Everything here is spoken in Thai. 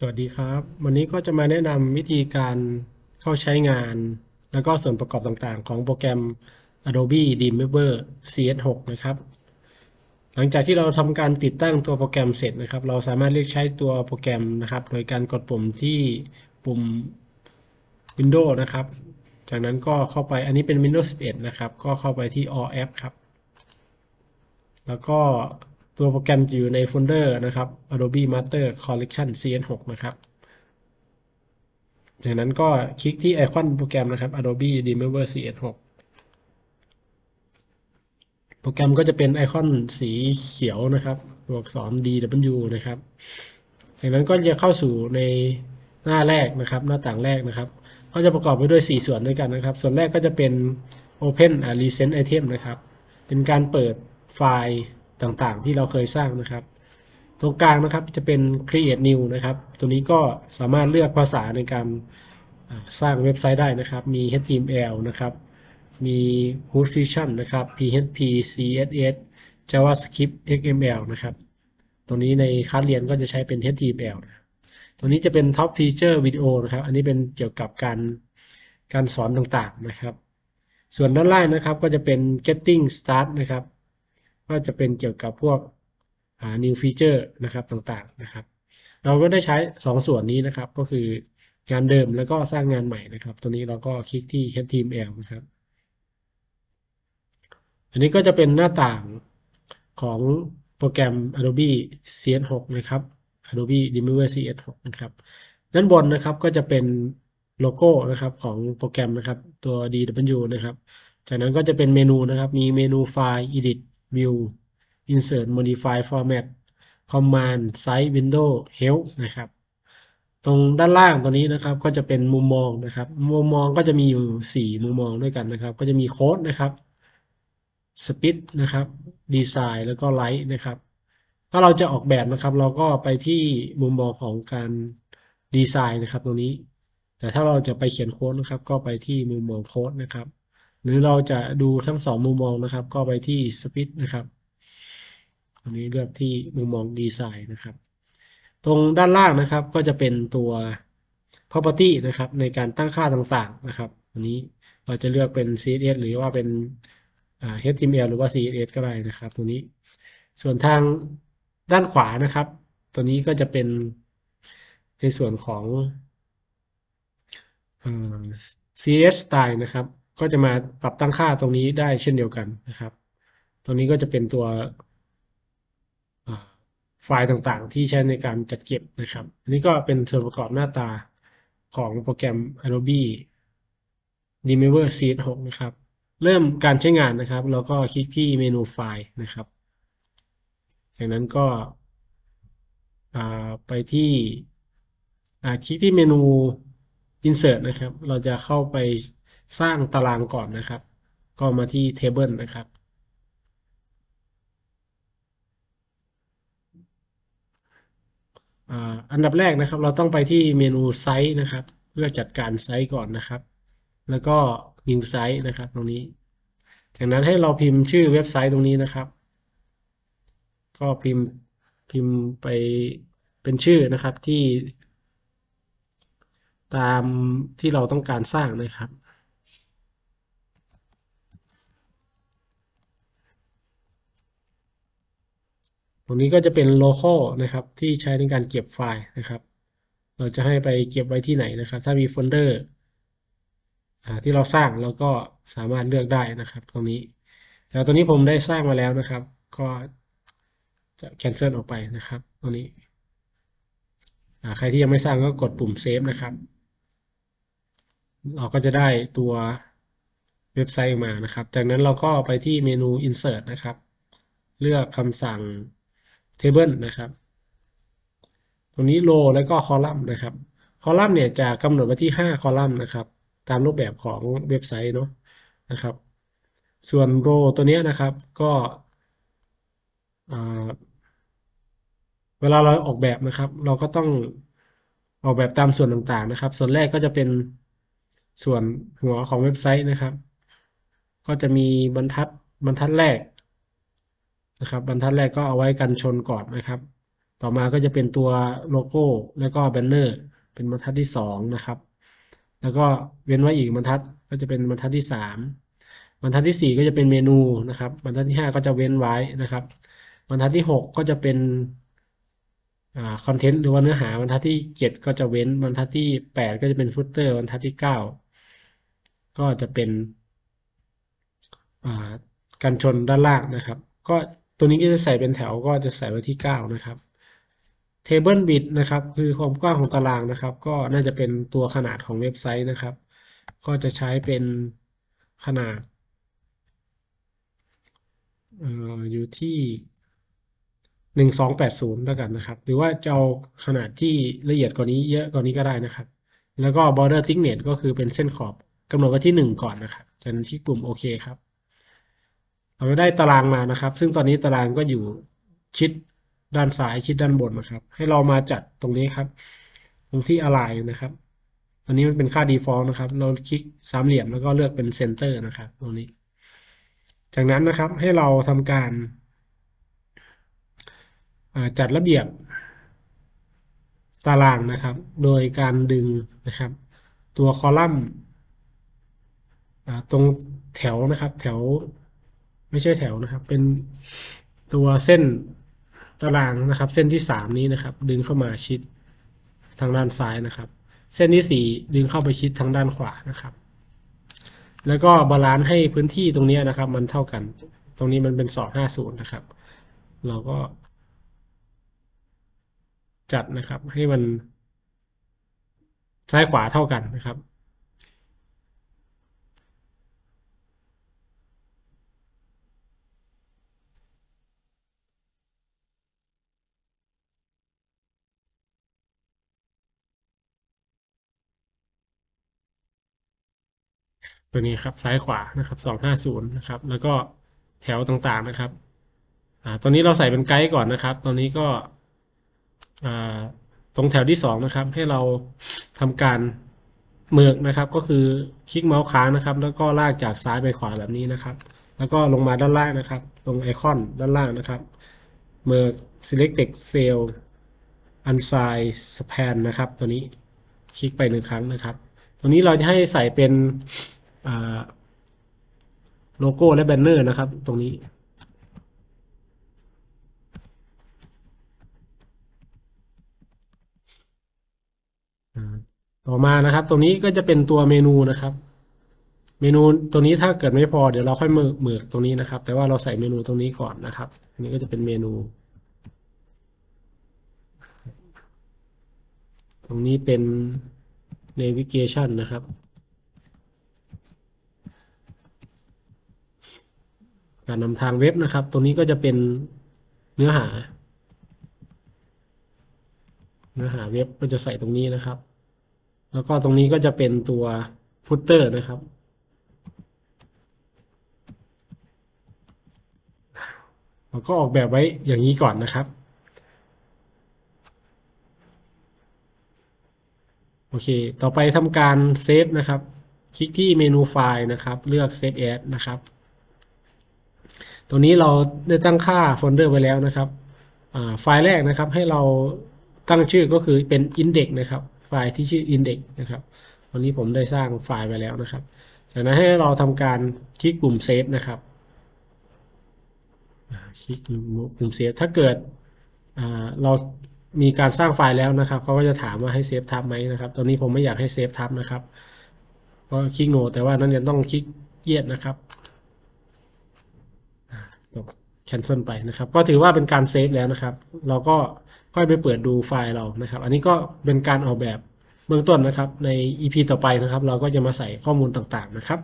สวัสดีครับ วันนี้ก็จะมาแนะนำวิธีการเข้าใช้งาน แล้วก็ส่วนประกอบต่างๆ ของโปรแกรม Adobe Dreamweaver CS6 นะครับ หลังจากที่เราทำการติดตั้งตัวโปรแกรมเสร็จนะครับ เราสามารถเลือกใช้ตัวโปรแกรมนะครับ โดยการกดปุ่มที่ปุ่ม Windows นะครับ จากนั้นก็เข้าไปอันนี้เป็น Windows 11 นะครับ ก็เข้าไปที่ All App ครับ แล้วก็ ตัวโปรแกรมจะอยู่ในโฟลเดอร์นะครับ Adobe Master Collection CS6 นะครับ จากนั้นก็คลิกที่ไอคอนโปรแกรมนะครับ Adobe Dreamweaver CS6 โปรแกรมก็จะเป็นไอคอนสีเขียวนะครับ ตัวอักษร DW นะครับ จากนั้นก็จะเข้าสู่ในหน้าแรกนะครับ หน้าต่างแรกนะครับ ก็จะประกอบไปด้วย 4 ส่วนด้วยกันนะครับ ส่วนแรกก็จะเป็น Open Recent Item นะครับ เป็นการเปิดไฟล์ ต่างๆ ที่เราเคยสร้างนะครับ ตรงกลางนะครับจะเป็น create new นะครับ ตัวนี้ก็สามารถเลือกภาษาในการสร้างเว็บไซต์ได้นะครับ มี HTML นะครับ มี Code Fusion นะครับ PHP CSS JavaScript XML นะครับตัวนี้ในคลาสเรียนก็จะใช้เป็น HTML นะครับตัวนี้จะเป็น Top Feature Video นะครับ อันนี้เป็นเกี่ยวกับการการสอนต่างๆนะครับ ส่วนด้านล่างนะครับก็จะเป็น Getting Start นะครับ ก็จะเป็นเกี่ยวกับพวก new feature นะครับต่างๆนะครับ เราก็ได้ใช้ 2 ส่วนนี้นะครับ ก็คืองานเดิมแล้วก็สร้างงานใหม่นะครับ ตัวนี้เราก็คลิกที่ HTML นะครับ อันนี้ก็จะเป็นหน้าต่างของโปรแกรม Adobe CS6 นะครับ Adobe Dreamweaver CS6 นะครับ ด้านบนนะครับก็จะเป็นโลโก้นะครับของโปรแกรมนะครับตัว DW นะครับ จากนั้นก็จะเป็นเมนูนะครับ มีเมนูไฟล์ Edit View Insert Modify Format Command Size Window Help นะครับ ตรงด้านล่างตัวนี้นะครับก็จะเป็นมุมมองนะครับ มุมมองก็จะมีอยู่ 4 มุมมองด้วยกันนะครับ ก็จะมีโค้ดนะครับสปิดนะครับดีไซน์แล้วก็ไลท์นะครับ ถ้าเราจะออกแบบนะครับ เราก็ไปที่มุมมองของการดีไซน์นะครับตรงนี้ แต่ถ้าเราจะไปเขียนโค้ดนะครับ ก็ไปที่มุมมองโค้ดนะครับ หรือเราจะดูทั้งสองมุมมองนะครับ ก็ไปที่สปิดนะครับตรงนี้เลือกที่มุมมองดีไซน์นะครับ ตรงด้านล่างนะครับก็จะเป็นตัว property นะครับในการตั้งค่าต่างๆนะครับอันนี้เราจะเลือกเป็น CSS หรือว่าเป็น HTML หรือว่า CSS ก็ได้นะครับตัวนี้ ส่วนทางด้านขวานะครับ ตัวนี้ก็จะเป็นในส่วนของ CSS style นะครับ ก็จะมาปรับตั้งค่าตรงนี้ได้เช่นเดียวกันนะครับ ตรงนี้ก็จะเป็นตัวไฟล์ต่างๆ ที่ใช้ในการจัดเก็บนะครับ อันนี้ก็เป็นส่วนประกอบหน้าตาของโปรแกรม Adobe Dreamweaver CS6 นะครับ เริ่มการใช้งานนะครับเราก็คลิกที่เมนูไฟล์นะครับ จากนั้นก็ไปที่คลิกที่เมนู insert นะครับ เราจะเข้าไป สร้างตารางก่อนนะครับ ก็มาที่ table นะครับ อันดับแรกนะครับเราต้องไปที่เมนูไซต์นะครับ เพื่อจัดการไซต์ก่อนนะครับ แล้วก็ new site นะครับตรงนี้ จากนั้นให้เราพิมพ์ชื่อเว็บไซต์ตรงนี้นะครับ ก็พิมพ์พิมพ์ไปเป็นชื่อนะครับที่ตามที่เราต้องการสร้างนะครับ ตรงนี้ก็จะเป็น local นะครับ ที่ใช้ในการเก็บไฟล์นะครับ เราจะให้ไปเก็บไว้ที่ไหนนะครับ ถ้ามีโฟลเดอร์ที่เราสร้างเราก็สามารถเลือกได้นะครับ ตรงนี้ แต่ตรงนี้ผมได้สร้างมาแล้วนะครับ ก็จะ cancel ออกไปนะครับตรงนี้ใครที่ยังไม่สร้างก็กดปุ่ม save นะครับ เราก็จะได้ตัวเว็บไซต์มานะครับ จากนั้นเราก็ไปที่เมนู insert นะครับ เลือกคำสั่ง table นะครับ ตรงนี้ row แล้วก็ column นะครับ column เนี่ยจะกำหนดไว้ที่ 5 column นะครับ ตามรูปแบบของเว็บไซต์เนาะนะครับ ส่วน row ตัวนี้นะครับก็เวลาเราออกแบบนะครับ เราก็ต้องออกแบบตามส่วนต่างๆนะครับ ส่วนแรกก็จะเป็นส่วนหัวของเว็บไซต์นะครับ ก็จะมีบรรทัดบรรทัดแรก นะครับบรรทัดแรกก็เอาไว้กันชนก่อนนะครับ ต่อมาก็จะเป็นตัวโลโก้แล้วก็แบนเนอร์เป็นบรรทัดที่สองนะครับแล้วก็เว้นไว้อีกบรรทัดก็จะเป็นบรรทัดที่สามบรรทัดที่สี่ก็จะเป็นเมนูนะครับ บรรทัดที่ห้าก็จะเว้นไว้นะครับ บรรทัดที่หกก็จะเป็นอ่าคอนเทนต์หรือว่าเนื้อหาบรรทัดที่เจ็ดก็จะเว้นบรรทัดที่แปดก็จะเป็นฟุตเตอร์บรรทัดที่เก้าก็จะเป็นอ่ากันชนด้านล่างนะครับ ก็ ตัวนี้ก็จะใส่เป็นแถวก็จะใส่ไว้ที่เก้านะครับ Table Bit นะครับ คือความกว้างของตารางนะครับ ก็น่าจะเป็นตัวขนาดของเว็บไซต์นะครับ ก็จะใช้เป็นขนาดเอ่ออยู่ที่หนึ่งสองแปดศูนย์แล้วกันนะครับ หรือว่าจะเอาขนาดที่ละเอียดกว่านี้เยอะกว่านี้ก็ได้นะครับ แล้วก็ border thickness ก็คือเป็นเส้นขอบกำหนดไว้ที่หนึ่งก่อนนะครับจากนั้นที่ปุ่มโอเคครับ เราได้ตารางมานะครับ ซึ่งตอนนี้ตารางก็อยู่ชิดด้านซ้ายชิดด้านบนนะครับ ให้เรามาจัดตรงนี้ครับ ตรงที่ align นะครับตอนนี้มันเป็นค่า default นะครับ เราคลิกสามเหลี่ยมแล้วก็เลือกเป็น center นะครับ ตรงนี้ จากนั้นนะครับให้เราทำการาจัดระเบียบตารางนะครับ โดยการดึงนะครับ ตัวคอลัมน์ตรงแถวนะครับ แถว ไม่ใช่แถวนะครับ เป็นตัวเส้นตารางนะครับ เส้นที่สามนี้นะครับ ดึงเข้ามาชิดทางด้านซ้ายนะครับ เส้นที่สี่ดึงเข้าไปชิดทางด้านขวานะครับ แล้วก็บาลานซ์ให้พื้นที่ตรงนี้นะครับ มันเท่ากัน ตรงนี้มันเป็นสองห้าศูนย์นะครับ เราก็ จัดนะครับให้มันซ้ายขวาเท่ากันนะครับ ตัวนี้ครับซ้ายขวานะครับสองห้าศูนย์นะครับแล้วก็แถวต่างๆนะครับอ่าตัวนี้เราใส่เป็นไกด์ก่อนนะครับ ตอนนี้ก็อ่าตรงแถวที่สองนะครับให้เราทำการเมือกนะครับ ก็คือคลิกเมาส์ค้างนะครับ แล้วก็ลากจากซ้ายไปขวาแบบนี้นะครับ แล้วก็ลงมาด้านล่างนะครับ ตรงไอคอนด้านล่างนะครับเมือก selected cell unsign span นะครับ ตัวนี้คลิกไปหนึ่งครั้งนะครับ ตัวนี้เราจะให้ใส่เป็น โลโก้และแบนเนอร์นะครับ ตรงนี้ ต่อมานะครับ ตรงนี้ก็จะเป็นตัวเมนูนะครับ เมนูตัวนี้ถ้าเกิดไม่พอเดี๋ยวเราค่อยเมือกเมือกตรงนี้นะครับ แต่ว่าเราใส่เมนูตรงนี้ก่อนนะครับ อันนี้ก็จะเป็นเมนู ตรงนี้เป็น navigation นะครับ การนำทางเว็บนะครับ ตรงนี้ก็จะเป็นเนื้อหา เนื้อหาเว็บก็จะใส่ตรงนี้นะครับ แล้วก็ตรงนี้ก็จะเป็นตัวฟุตเตอร์นะครับ เราก็ออกแบบไว้อย่างนี้ก่อนนะครับ โอเค ต่อไปทำการเซฟนะครับ คลิกที่เมนูไฟล์นะครับ เลือก Save As นะครับ ตัวนี้เราได้ตั้งค่าโฟลเดอร์ไว้แล้วนะครับไฟล์แรกนะครับให้เราตั้งชื่อก็คือเป็น index นะครับ ไฟล์ที่ชื่อ index นะครับวันนี้ผมได้สร้างไฟล์ไว้แล้วนะครับ จากนั้นให้เราทำการคลิกปุ่มเซฟนะครับคลิกปุ่มเซฟถ้าเกิดเรามีการสร้างไฟล์แล้วนะครับเขาก็จะถามว่าให้เซฟทับไหมนะครับ ตอนนี้ผมไม่อยากให้เซฟทับนะครับ ก็คลิกโนแต่ว่านั้นยังต้องคลิกเยียดนะครับ ก cancel ไปนะครับ ก็ถือว่าเป็นการเซฟแล้วนะครับ เราก็ค่อยไปเปิดดูไฟล์เรานะครับ อันนี้ก็เป็นการออกแบบเบื้องต้นนะครับ ใน EP ต่อไปนะครับ เราก็จะมาใส่ข้อมูลต่างๆนะครับ